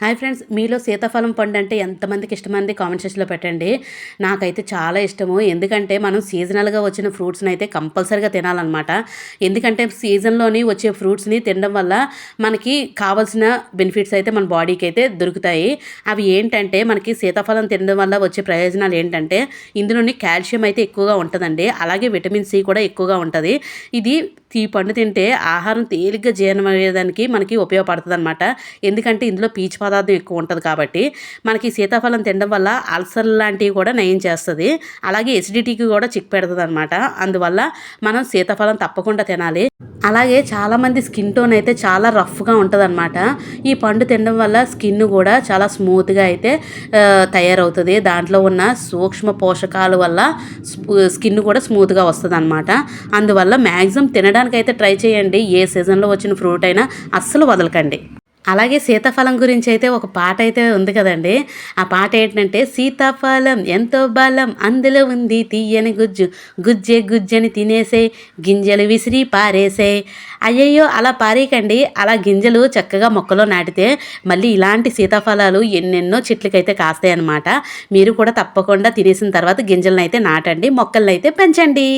Hi friends మీలో సీతాఫలం పండు అంటే ఎంతమందికి ఇష్టమంది కామెంట్ సెక్షన్లో పెట్టండి. నాకైతే చాలా ఇష్టము. ఎందుకంటే మనం సీజనల్గా వచ్చిన ఫ్రూట్స్ని అయితే కంపల్సరీగా తినాలన్నమాట. ఎందుకంటే సీజన్లోని వచ్చే ఫ్రూట్స్ని తినడం వల్ల మనకి కావాల్సిన బెనిఫిట్స్ అయితే మన బాడీకి అయితే దొరుకుతాయి. అవి ఏంటంటే మనకి సీతాఫలం తినడం వల్ల వచ్చే ప్రయోజనాలు ఏంటంటే ఇందులోని కాల్షియం అయితే ఎక్కువగా ఉంటుందండి. అలాగే విటమిన్ సి కూడా ఎక్కువగా ఉంటుంది. ఇది ఈ పండు తింటే ఆహారం తేలిగ్గా జీర్ణమయ్యేదానికి మనకి ఉపయోగపడుతుంది అనమాట ఎందుకంటే ఇందులో పీచు పదార్థం ఎక్కువ ఉంటుంది కాబట్టి మనకి సీతాఫలం తినడం వల్ల అల్సర్ లాంటివి కూడా నయం చేస్తుంది. అలాగే ఎసిడిటీకి కూడా చిక్ పెడుతుంది అనమాట అందువల్ల మనం సీతాఫలం తప్పకుండా తినాలి. అలాగే చాలామంది స్కిన్ టోన్ అయితే చాలా రఫ్గా ఉంటుంది అనమాట ఈ పండు తినడం వల్ల స్కిన్ కూడా చాలా స్మూత్గా అయితే తయారవుతుంది. దాంట్లో ఉన్న సూక్ష్మ పోషకాల వల్ల స్కిన్ కూడా స్మూత్గా వస్తుంది అనమాట అందువల్ల మ్యాక్సిమం తినడానికైతే ట్రై చేయండి. ఏ సీజన్లో వచ్చిన ఫ్రూట్ అయినా అస్సలు వదలకండి. అలాగే సీతాఫలం గురించి అయితే ఒక పాట అయితే ఉంది కదండి. ఆ పాట ఏంటంటే సీతాఫలం ఎంతో బలం అందులో ఉంది తీయని గుజ్జు. గుజ్జే గుజ్జని తినేసే గింజలు విసిరి పారేసే. అయ్యయ్యో అలా పారేయకండి. అలా గింజలు చక్కగా మొక్కలో నాటితే మళ్ళీ ఇలాంటి సీతాఫలాలు ఎన్నెన్నో చెట్లకైతే కాస్తాయి అన్నమాట మీరు కూడా తప్పకుండా తినేసిన తర్వాత గింజలను అయితే నాటండి మొక్కలను అయితే పెంచండి.